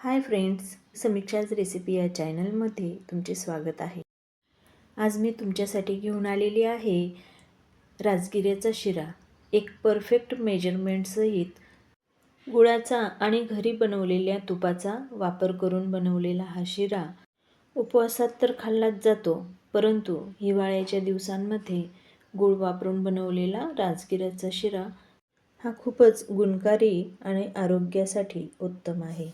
Hi friends समीक्षाज recipe या चॅनलमध्ये तुमचे स्वागत आहे. आज मी तुमच्यासाठी घेऊन आलेली आहे राजगिऱ्याचा शिरा. एक परफेक्ट मेजरमेंटसहित गुळाचा आणि घरी बनवलेल्या तुपाचा वापर करून बनवलेला हा शिरा उपवासात तर खाल्लाच जातो परंतु हिवाळ्याच्या दिवसांमध्ये गुळ वापरून बनवलेला राजगिऱ्याचा शिरा हा खूपच गुणकारी आणि आरोग्यासाठी उत्तम आहे.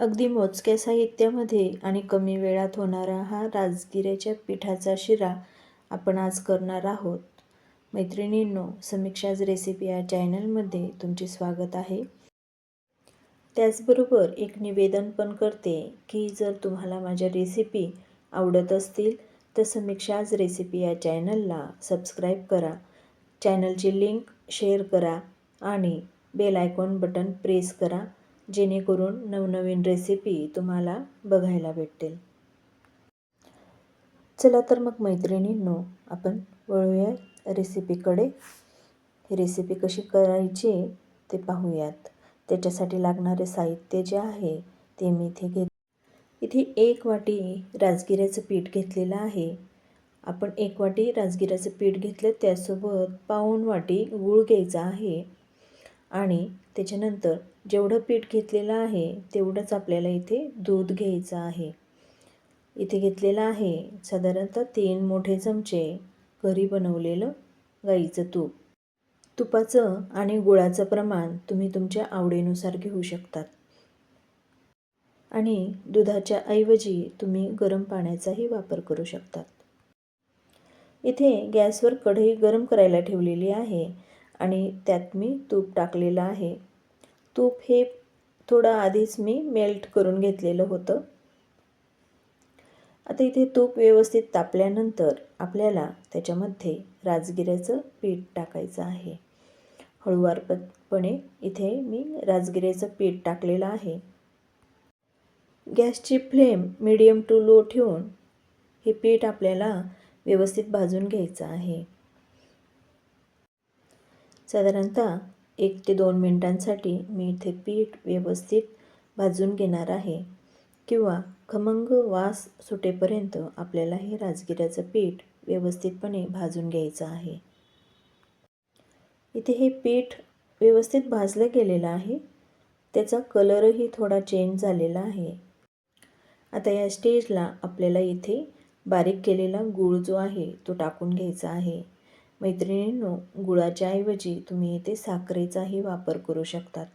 अगदी मोजक्या साहित्यामध्ये आणि कमी वेळात होणारा हा राजगिऱ्याच्या पिठाचा शिरा आपण आज करणार आहोत. मैत्रिणींनो समीक्षाज रेसिपी या चॅनलमध्ये तुमचे स्वागत आहे. त्याचबरोबर एक निवेदन पण करते की जर तुम्हाला माझ्या रेसिपी आवडत असतील तर समीक्षाज रेसिपी या चॅनलला सबस्क्राईब करा. चॅनलची लिंक शेअर करा आणि बेल आयकॉन बटन प्रेस करा. जेणेकरून नवनवीन रेसिपी तुम्हाला बघायला भेटतील. चला तर मग मैत्रिणींनो आपण वळूया रेसिपीकडे ही रेसिपी कशी करायची ते पाहूयात. त्याच्यासाठी लागणारे साहित्य जे आहे ते मी इथे घेत इथे एक वाटी राजगिऱ्याचं पीठ घेतलेलं आहे. आपण एक वाटी राजगिऱ्याचं पीठ घेतलं त्यासोबत पाऊण वाटी गूळ घ्यायचा आहे. आणि त्याच्यानंतर जेवढं पीठ घेतलेलं आहे तेवढंच आपल्याला इथे दूध घ्यायचं आहे. इथे घेतलेलं आहे साधारणतः तीन मोठे चमचे घरी बनवलेलं गाईचं तूप. तुपाचं आणि गुळाचं प्रमाण तुम्ही तुमच्या आवडीनुसार घेऊ शकतात. आणि दुधाच्या ऐवजी तुम्ही गरम पाण्याचाही वापर करू शकतात. इथे गॅसवर कढई गरम करायला ठेवलेली आहे. आणि त्यात मी तूप टाकलेलं आहे. तूप हे थोडं आधीच मी मेल्ट करून घेतलेलं होतं. आता इथे तूप व्यवस्थित तापल्यानंतर आपल्याला त्याच्यामध्ये राजगिऱ्याचं पीठ टाकायचं आहे. हळुवारपणे इथे मी राजगिऱ्याचं पीठ टाकलेलं आहे. गॅसची फ्लेम मिडियम टू लो ठेवून हे पीठ आपल्याला व्यवस्थित भाजून घ्यायचं आहे. साधारणतः एक ते दोन मिनटांसाठी मी इथे पीठ व्यवस्थित भाजून घेणार आहे किंवा खमंग वास सुटेपर्यंत आपल्याला हे राजगिऱ्याचं पीठ व्यवस्थितपणे भाजून घ्यायचं आहे. इथे हे पीठ व्यवस्थित भाजलं गेलेलं आहे. त्याचा कलरही थोडा चेंज झालेला आहे. आता या स्टेजला आपल्याला इथे बारीक केलेला गूळ जो आहे तो टाकून घ्यायचा आहे. मैत्रिणींनो गुळाच्या ऐवजी तुम्ही इथे साखरेचाही वापर करू शकतात.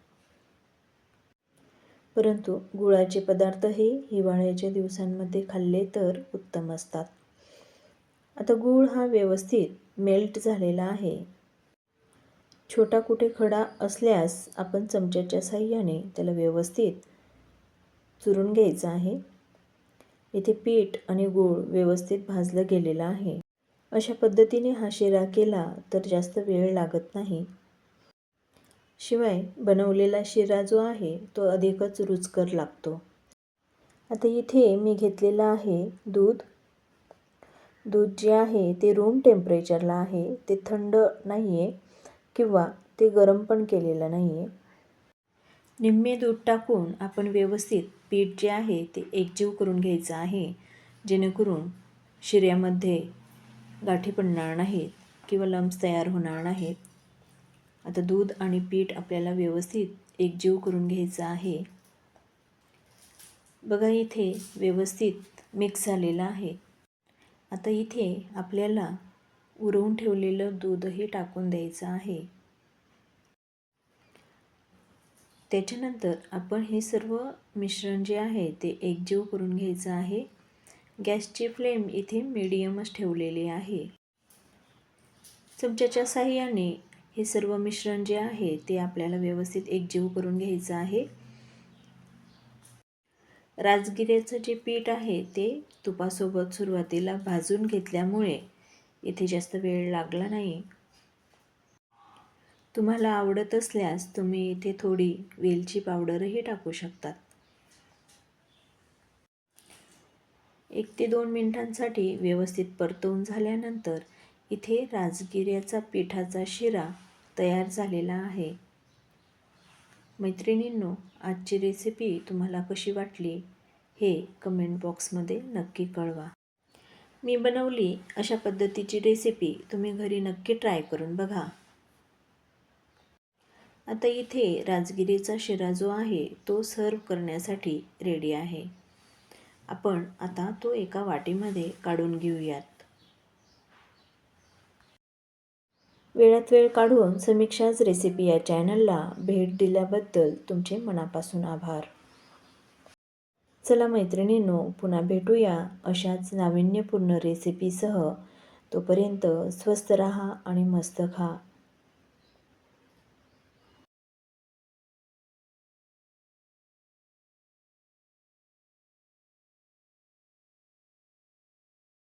परंतु गुळाचे पदार्थ हे हिवाळ्याच्या दिवसांमध्ये खाल्ले तर उत्तम असतात. आता गूळ हा व्यवस्थित मेल्ट झालेला आहे. छोटा कुठे खडा असल्यास आपण चमच्याच्या साह्याने त्याला व्यवस्थित चुरून घ्यायचं आहे. इथे पीठ आणि गूळ व्यवस्थित भाजलं गेलेलं आहे. अशा पद्धतीने हा शिरा केला तर जास्त वेळ लागत नाही. शिवाय बनवलेला शिरा जो आहे तो अधिकच रुचकर लागतो. आता इथे मी घेतलेलं आहे दूध. दूध जे आहे ते रूम टेम्परेचरला आहे. ते थंड नाही आहे किंवा ते गरम पण केलेलं नाही आहे निम्मे दूध टाकून आपण व्यवस्थित पीठ जे आहे ते एकजीव करून घ्यायचं आहे. जेणेकरून शिऱ्यामध्ये गाठी पडणार नाहीत किंवा लम्स तयार होणार नाहीत. आता दूध आणि पीठ आपल्याला व्यवस्थित एकजीव करून घ्यायचं आहे. बघा इथे व्यवस्थित मिक्स झालेलं आहे. आता इथे आपल्याला उरवून ठेवलेलं दूधही टाकून द्यायचं आहे. त्याच्यानंतर आपण हे सर्व मिश्रण जे आहे ते एकजीव करून घ्यायचं आहे. गॅसची फ्लेम इथे मिडियमच ठेवलेली आहे. चमच्याच्या साह्याने हे सर्व मिश्रण जे आहे ते आपल्याला व्यवस्थित एकजीव करून घ्यायचं आहे. राजगिऱ्याचं जे पीठ आहे ते तुपासोबत सुरुवातीला भाजून घेतल्यामुळे इथे जास्त वेळ लागला नाही. तुम्हाला आवडत असल्यास तुम्ही इथे थोडी वेलची पावडरही टाकू शकतात. एक ते दोन मिनिटांसाठी व्यवस्थित परतवून झाल्यानंतर इथे राजगिऱ्याचा पिठाचा शिरा तयार झालेला आहे. मैत्रिणींनो आजची रेसिपी तुम्हाला कशी वाटली हे कमेंट बॉक्समध्ये नक्की कळवा. मी बनवली अशा पद्धतीची रेसिपी तुम्ही घरी नक्की ट्राय करून बघा. आता इथे राजगिरीचा शिरा जो आहे तो सर्व करण्यासाठी रेडी आहे. आपण आता तो एका वाटीमध्ये काढून घेऊयात. वेळात वेळ काढून समीक्षाच रेसिपी या चॅनलला भेट दिल्याबद्दल तुमचे मनापासून आभार. चला मैत्रिणींनो पुन्हा भेटूया अशाच नाविन्यपूर्ण रेसिपीसह तोपर्यंत स्वस्त रहा आणि मस्त खा.